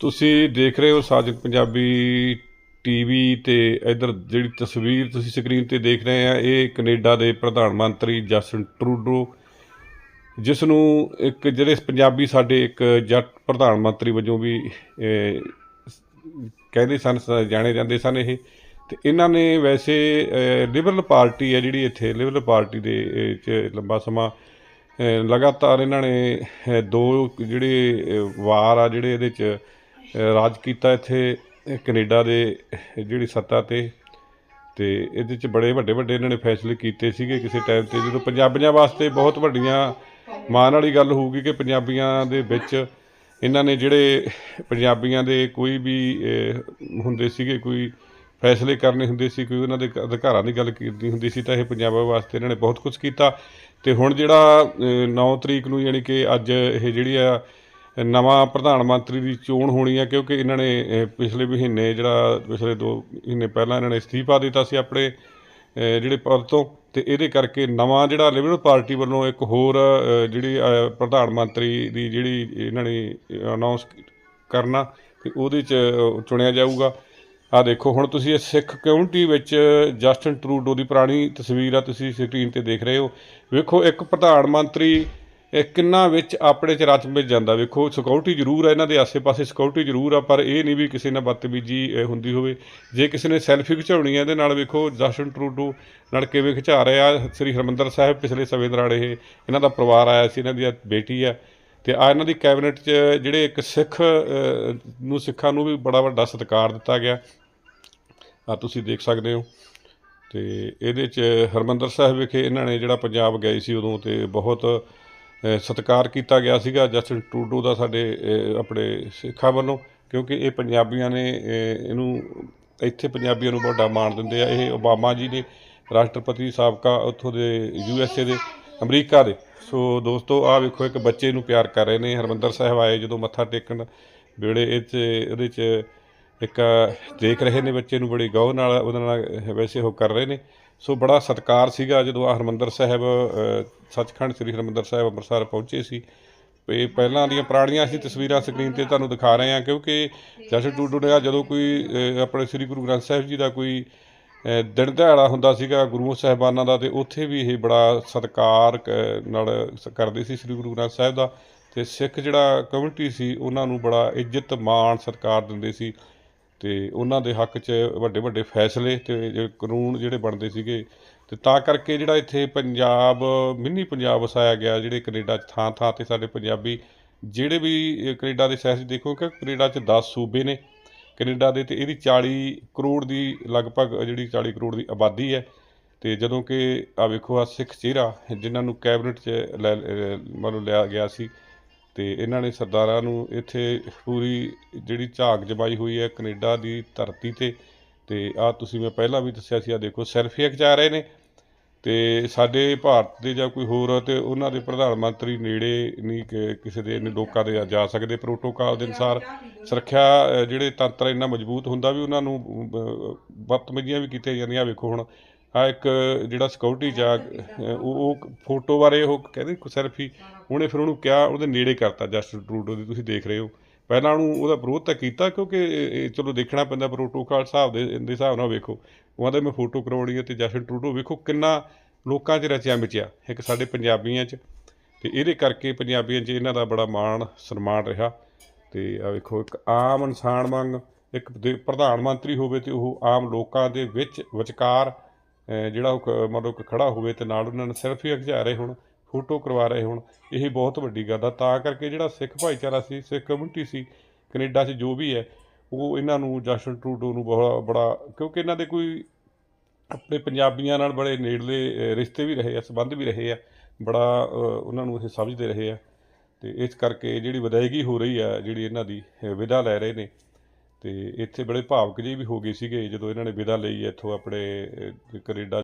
ਤੁਸੀਂ ਦੇਖ ਰਹੇ ਹੋ ਸਾਜਕ ਪੰਜਾਬੀ ਟੀਵੀ ਤੇ ਇਧਰ ਜਿਹੜੀ ਤਸਵੀਰ ਤੁਸੀਂ ਸਕਰੀਨ ਤੇ ਦੇਖ ਰਹੇ ਆ, ਇਹ ਕੈਨੇਡਾ ਦੇ ਪ੍ਰਧਾਨ ਮੰਤਰੀ ਜਸਟਿਨ ਟਰੂਡੋ ਜਿਸ ਨੂੰ ਇੱਕ ਜਿਹੜੇ ਪੰਜਾਬੀ ਸਾਡੇ ਇੱਕ ਜੱਟ ਪ੍ਰਧਾਨ ਮੰਤਰੀ ਵਜੋਂ ਵੀ ਕਹਿੰਦੇ ਸਨ ਜਾਣੇ ਜਾਂਦੇ ਸਨ ਇਹ। ਤੇ ਇਹਨਾਂ ਨੇ ਵੈਸੇ ਲਿਬਰਲ ਪਾਰਟੀ ਹੈ ਜਿਹੜੀ ਇੱਥੇ ਲਿਬਰਲ ਪਾਰਟੀ ਦੇ ਚ ਲੰਬਾ ਸਮਾਂ ਲਗਾਤਾਰ ਇਹਨਾਂ ਨੇ ਦੋ ਜਿਹੜੇ ਵਾਰ ਆ ਜਿਹੜੇ ਇਹਦੇ ਚ ਰਾਜ ਕੀਤਾ ਇੱਥੇ ਅਹ, ਕੈਨੇਡਾ ਦੇ ਜਿਹੜੀ ਸੱਤਾ ਤੇ ਤੇ ਇਹਦੇ ਚ ਬੜੇ ਵੱਡੇ ਵੱਡੇ ਇਹਨਾਂ ਨੇ ਫੈਸਲੇ ਕੀਤੇ ਸੀਗੇ ਕਿਸੇ ਟਾਈਮ ਤੇ ਜਦੋਂ ਪੰਜਾਬੀਆਂ ਵਾਸਤੇ ਬਹੁਤ ਵੱਡੀਆਂ ਮਾਣ ਵਾਲੀ ਗੱਲ ਹੋਊਗੀ ਕਿ ਪੰਜਾਬੀਆਂ ਦੇ ਵਿੱਚ ਇਹਨਾਂ ਨੇ ਜਿਹੜੇ ਪੰਜਾਬੀਆਂ ਦੇ ਕੋਈ ਵੀ ਹੁੰਦੇ ਸੀਗੇ ਕੋਈ ਫੈਸਲੇ ਕਰਨੇ ਹੁੰਦੇ ਸੀ ਕੋਈ ਉਹਨਾਂ ਦੇ ਅਧਿਕਾਰਾਂ ਦੀ ਗੱਲ ਕੀਤੀ ਹੁੰਦੀ ਸੀ ਤਾਂ ਇਹ ਪੰਜਾਬਾਂ ਵਾਸਤੇ ਇਹਨਾਂ ਨੇ ਬਹੁਤ ਕੁਝ ਕੀਤਾ। ਤੇ ਹੁਣ ਜਿਹੜਾ 9 ਤਰੀਕ ਨੂੰ ਯਾਨੀ ਕਿ ਅੱਜ ਇਹ ਜਿਹੜੀ ਆ ਨਵਾਂ ਪ੍ਰਧਾਨ ਮੰਤਰੀ ਦੀ ਚੋਣ ਹੋਣੀ ਆ, ਕਿਉਂਕਿ ਇਹਨਾਂ ਨੇ ਪਿਛਲੇ ਮਹੀਨੇ ਜਿਹੜਾ, ਪਿਛਲੇ 2 ਮਹੀਨੇ ਪਹਿਲਾਂ ਇਹਨਾਂ ਨੇ ਅਸਤੀਫਾ ਦਿੱਤਾ ਸੀ ਆਪਣੇ ਜਿਹੜੇ ਪਦ ਤੋਂ, ਤੇ ਇਹਦੇ ਕਰਕੇ ਨਵਾਂ ਜਿਹੜਾ ਲਿਬਰਲ ਪਾਰਟੀ ਵੱਲੋਂ ਇੱਕ ਹੋਰ ਜਿਹੜੀ ਪ੍ਰਧਾਨ ਮੰਤਰੀ ਦੀ ਜਿਹੜੀ ਇਹਨਾਂ ਨੇ ਅਨਾਉਂਸ ਕਰਨਾ, ਤੇ ਉਹਦੇ ਚ ਚੁਣਿਆ ਜਾਊਗਾ। ਆ ਦੇਖੋ, ਹੁਣ ਤੁਸੀਂ ਇਹ ਸਿੱਖ ਕਮਿਊਨਿਟੀ ਵਿੱਚ ਜਸਟਿਨ ਟਰੂਡੋ ਦੀ ਪੁਰਾਣੀ ਤਸਵੀਰ ਆ, ਤੁਸੀਂ ਸਕਰੀਨ ਤੇ ਦੇਖ ਰਹੇ ਹੋ। ਵੇਖੋ, ਇੱਕ ਪ੍ਰਧਾਨ ਮੰਤਰੀ ਕਿੰਨਾ ਵਿੱਚ ਆਪਣੇ ਚ ਰਚ ਵਿੱਚ ਜਾਂਦਾ। ਵੇਖੋ ਸਿਕਿਉਰਿਟੀ ਜ਼ਰੂਰ ਹੈ ਇਹਨਾਂ ਦੇ ਆਸੇ-ਪਾਸੇ ਸਿਕਿਉਰਿਟੀ ਜ਼ਰੂਰ ਆ, ਪਰ ਇਹ ਨਹੀਂ ਵੀ ਕਿਸੇ ਨਾਲ ਬਦਤਮੀਜੀ ਹੁੰਦੀ ਹੋਵੇ। ਜੇ ਕਿਸੇ ਨੇ ਸੈਲਫੀ ਖਿਚਾਉਣੀ ਹੈ ਇਹਦੇ ਨਾਲ ਵੇਖੋ ਜਸਟਿਨ ਟਰੂਡੋ ਨਾਲ ਕਿਵੇਂ ਖਿਚਾ ਰਿਹਾ, ਸ੍ਰੀ ਹਰਮੰਦਰ ਸਾਹਿਬ ਪਿਛਲੇ ਸਮੇਂ ਦੌਰਾਨ ਇਹ, ਇਹਨਾਂ ਦਾ ਪਰਿਵਾਰ ਆਇਆ ਸੀ, ਇਹਨਾਂ ਦੀ ਬੇਟੀ ਆ। ਤੇ ਆ ਇਹਨਾਂ ਦੀ ਕੈਬਨਿਟ 'ਚ ਜਿਹੜੇ ਇੱਕ ਸਿੱਖ ਨੂੰ ਸਿੱਖਾਂ ਨੂੰ ਵੀ ਬੜਾ ਵੱਡਾ ਸਤਿਕਾਰ ਦਿੱਤਾ ਗਿਆ। ਆ ਤੁਸੀਂ ਦੇਖ ਸਕਦੇ ਹੋ। ਤੇ ਇਹਦੇ 'ਚ ਹਰਮੰਦਰ ਸਾਹਿਬ ਵਿਖੇ ਇਹਨਾਂ ਨੇ ਜਿਹੜਾ ਪੰਜਾਬ ਗਏ ਸੀ ਉਦੋਂ ਤੇ ਬਹੁਤ ਸਤਿਕਾਰ ਕੀਤਾ ਗਿਆ ਸੀਗਾ ਜਸਟਿਨ ਟਰੂਡੋ ਦਾ ਸਾਡੇ ਆਪਣੇ ਸਿੱਖਾਂ ਵੱਲੋਂ, ਕਿਉਂਕਿ ਇਹ ਪੰਜਾਬੀਆਂ ਨੇ ਇਹਨੂੰ ਇੱਥੇ ਪੰਜਾਬੀਆਂ ਨੂੰ ਵੱਡਾ ਮਾਣ ਦਿੰਦੇ ਆ। ਇਹ ਓਬਾਮਾ ਜੀ ਨੇ ਰਾਸ਼ਟਰਪਤੀ ਸਾਬਕਾ ਉੱਥੋਂ ਦੇ ਯੂ ਐਸ ਏ ਦੇ, ਅਮਰੀਕਾ ਦੇ। ਸੋ ਦੋਸਤੋ ਆ ਵੇਖੋ, ਇੱਕ ਬੱਚੇ ਨੂੰ ਪਿਆਰ ਕਰ ਰਹੇ ਨੇ। ਹਰਮੰਦਰ ਸਾਹਿਬ ਆਏ, ਜਦੋਂ ਮੱਥਾ ਟੇਕਣ ਵੇਲੇ ਇਹ 'ਚ ਉਹਦੇ 'ਚ ਇੱਕ ਦੇਖ ਰਹੇ ਨੇ ਬੱਚੇ ਨੂੰ, ਬੜੀ ਗੌਰ ਨਾਲ ਉਹਦੇ ਨਾਲ ਵੈਸੇ ਉਹ ਕਰ ਰਹੇ ਨੇ। ਸੋ ਬੜਾ ਸਤਿਕਾਰ ਸੀਗਾ ਜਦੋਂ ਆ ਹਰਮੰਦਰ ਸਾਹਿਬ ਸੱਚਖੰਡ ਸ੍ਰੀ ਹਰਮੰਦਰ ਸਾਹਿਬ ਅੰਮ੍ਰਿਤਸਰ ਪਹੁੰਚੇ ਸੀ। ਇਹ ਪਹਿਲਾਂ ਦੀਆਂ ਪੁਰਾਣੀਆਂ ਅਸੀਂ ਤਸਵੀਰਾਂ ਸਕਰੀਨ ਤੇ ਤੁਹਾਨੂੰ ਦਿਖਾ ਰਹੇ ਹਾਂ, ਕਿਉਂਕਿ ਜਸ਼ਨ ਟੂਡੂ ਨੇ ਆ ਜਦੋਂ ਕੋਈ ਆਪਣੇ ਸ੍ਰੀ ਗੁਰੂ ਗ੍ਰੰਥ ਸਾਹਿਬ ਜੀ ਦਾ ਕੋਈ ਦਿਨ ਦਿਹਾੜਾ ਹੁੰਦਾ ਸੀਗਾ ਗੁਰੂਆਂ, ਸਾਹਿਬਾਨਾਂ ਦਾ, ਤੇ ਉੱਥੇ ਵੀ ਇਹ ਬੜਾ ਸਤਿਕਾਰ ਨਾਲ ਕਰਦੇ ਸੀ ਸ੍ਰੀ ਗੁਰੂ ਗ੍ਰੰਥ ਸਾਹਿਬ ਦਾ। ਤੇ ਸਿੱਖ ਜਿਹੜਾ ਕਮਿਊਨਿਟੀ ਸੀ, ਉਹਨਾਂ ਨੂੰ ਬੜਾ ਇੱਜ਼ਤ, ਮਾਣ, ਸਤਿਕਾਰ ਦਿੰਦੇ ਸੀ। ਅਤੇ ਉਹਨਾਂ ਦੇ ਹੱਕ 'ਚ ਵੱਡੇ ਵੱਡੇ ਫੈਸਲੇ ਅਤੇ ਜਿਹੜੇ ਕਾਨੂੰਨ ਜਿਹੜੇ ਬਣਦੇ ਸੀਗੇ ਅਤੇ ਤਾਂ ਕਰਕੇ ਜਿਹੜਾ ਇੱਥੇ ਪੰਜਾਬ, ਮਿੰਨੀ ਪੰਜਾਬ ਵਸਾਇਆ ਗਿਆ, ਜਿਹੜੇ ਕੈਨੇਡਾ 'ਚ ਥਾਂ ਥਾਂ ਤੇ ਸਾਡੇ ਪੰਜਾਬੀ ਜਿਹੜੇ ਵੀ ਇਹ ਕੈਨੇਡਾ ਦੇ ਸ਼ਹਿਰ 'ਚ ਦੇਖੋ ਕਿ ਕੈਨੇਡਾ 'ਚ 10 ਸੂਬੇ ਨੇ। ਕੈਨੇਡਾ ਦੇ ਤੇ ਇਹਦੀ 40 ਕਰੋੜ ਦੀ ਲਗਭਗ ਜਿਹੜੀ 40 ਕਰੋੜ ਦੀ ਆਬਾਦੀ ਹੈ ਤੇ ਜਦੋਂ ਕਿ ਆ ਵੇਖੋ ਆ ਸਿੱਖ ਚਿਹਰਾ ਜਿਨ੍ਹਾਂ ਨੂੰ ਕੈਬਨਿਟ 'ਚ ਲੈ ਅਹ ਮਤਲਬ ਲਿਆ ਗਿਆ ਸੀ ਤੇ ਇਹਨਾਂ ਨੇ ਸਰਦਾਰਾਂ ਨੂੰ ਇੱਥੇ ਪੂਰੀ ਜਿਹੜੀ ਝਾਕ ਜਮਾਈ ਹੋਈ ਹੈ ਕੈਨੇਡਾ ਦੀ ਧਰਤੀ ਤੇ। ਤੇ ਆ ਤੁਸੀਂ ਮੈਂ ਪਹਿਲਾਂ ਵੀ ਦੱਸਿਆ ਸੀ ਆ ਦੇਖੋ ਸੈਲਫੀਆਂ ਖਿਚਾ ਰਹੇ ਨੇ। ਤੇ ਸਾਡੇ ਭਾਰਤ ਦੇ ਜਾਂ ਕੋਈ ਹੋਰ ਤੇ ਉਹਨਾਂ ਦੇ ਪ੍ਰਧਾਨ ਮੰਤਰੀ ਨੇੜੇ ਨਹੀਂ ਕਿਸੇ ਦੇ ਇੰਨੇ ਲੋਕਾਂ ਦੇ ਜਾ ਸਕਦੇ ਪ੍ਰੋਟੋਕਾਲ ਦੇ ਅਨੁਸਾਰ। ਸੁਰੱਖਿਆ ਜਿਹੜੇ ਤੰਤਰ ਇੰਨਾ ਮਜ਼ਬੂਤ ਹੁੰਦਾ ਵੀ ਉਹਨਾਂ ਨੂੰ ਅ, ਬਦਤਮੀਜ਼ੀਆਂ ਵੀ ਕੀਤੀਆਂ ਜਾਂਦੀਆਂ। ਵੇਖੋ ਹੁਣ ਆ ਇੱਕ ਜਿਹੜਾ ਸਿਕਿਉਰਿਟੀ ਜਾ, ਉਹ ਉਹ ਫੋਟੋ ਬਾਰੇ ਉਹ ਕਹਿੰਦੇ ਸੈਲਫੀ ਉਹਨੇ ਫਿਰ ਉਹਨੂੰ ਕਿਹਾ, ਉਹਦੇ ਨੇੜੇ ਕਰਤਾ ਜਸਟਿਨ ਟਰੂਡੋ ਦੀ, ਤੁਸੀਂ ਦੇਖ ਰਹੇ ਹੋ। ਪਹਿਲਾਂ ਉਹਨੂੰ ਉਹਦਾ ਵਿਰੋਧ ਤਾਂ ਕੀਤਾ ਕਿਉਂਕਿ ਚਲੋ ਦੇਖਣਾ ਪੈਂਦਾ ਪ੍ਰੋਟੋਕਾਲ ਹਿਸਾਬ ਦੇ ਦੇ ਹਿਸਾਬ ਨਾਲ ਵੇਖੋ। ਉਹਨਾਂ ਦੇ ਮੈਂ ਫੋਟੋ ਕਰਵਾਉਣੀ ਹੈ ਤੇ ਜਸਟਿਨ ਟਰੂਡੋ ਵੇਖੋ ਕਿੰਨਾ ਲੋਕਾਂ 'ਚ ਰਚਿਆ ਮਿਚਿਆ, ਇੱਕ ਸਾਡੇ ਪੰਜਾਬੀਆਂ 'ਚ। ਤੇ ਇਹਦੇ ਕਰਕੇ ਪੰਜਾਬੀਆਂ 'ਚ ਇਹਨਾਂ ਦਾ ਬੜਾ ਮਾਣ, ਸਨਮਾਨ ਰਿਹਾ। ਤੇ ਆ ਵੇਖੋ, ਇੱਕ ਆਮ ਇਨਸਾਨ ਵਾਂਗ, ਇੱਕ ਦੇ- ਪ੍ਰਧਾਨ ਮੰਤਰੀ ਹੋਵੇ ਤੇ ਉਹ ਆਮ ਲੋਕਾਂ ਦੇ ਵਿੱਚ ਵਿਚਕਾਰ ਜਿਹੜਾ ਉਹ ਕ- ਮਤਲਬ ਕਿ ਖੜਾ ਹੋਵੇ ਤੇ ਨਾਲ ਉਹਨਾਂ ਨੇ ਸੈਲਫੀ ਖਿਚਾ ਰਹੇ ਹੋਣ ਫੋਟੋ ਕਰਵਾ ਰਹੇ ਹੋਣ ਇਹ ਬਹੁਤ ਵੱਡੀ ਗੱਲ ਆ। ਤਾਂ ਕਰਕੇ ਜਿਹੜਾ ਸਿੱਖ ਭਾਈਚਾਰਾ ਸੀ ਸਿੱਖ ਕਮਿਊਨਿਟੀ ਸੀ ਕੈਨੇਡਾ 'ਚ ਜੋ ਵੀ ਹੈ ਉਹ ਇਹਨਾਂ ਨੂੰ ਜਸ਼ਨ ਟਰੂਡੋ ਨੂੰ ਬਹੁਤ ਬੜਾ ਕਿਉਂਕਿ ਇਹਨਾਂ ਦੇ ਕੋਈ ਆਪਣੇ ਪੰਜਾਬੀਆਂ ਨਾਲ ਬੜੇ ਨੇੜਲੇ ਰਿਸ਼ਤੇ ਵੀ ਰਹੇ ਆ ਸੰਬੰਧ ਵੀ ਰਹੇ ਆ ਬੜਾ ਉਹਨਾਂ ਨੂੰ ਇਹ ਸਮਝਦੇ ਰਹੇ ਆ। ਤੇ ਇਸ ਕਰਕੇ ਜਿਹੜੀ ਵਿਦਾਇਗੀ ਹੋ ਰਹੀ ਆ ਜਿਹੜੀ ਇਹਨਾਂ ਦੀ ਅਹ, ਵਿਦਾ ਲੈ ਰਹੇ ਨੇ। ਅਤੇ ਇੱਥੇ ਬੜੇ ਭਾਵਕ ਜਿਹੇ ਵੀ ਹੋ ਗਏ ਸੀਗੇ ਜਦੋਂ ਇਹਨਾਂ ਨੇ ਵਿਦਾ ਲਈ ਇੱਥੋਂ ਆਪਣੇ ਅਹ, ਕੈਨੇਡਾ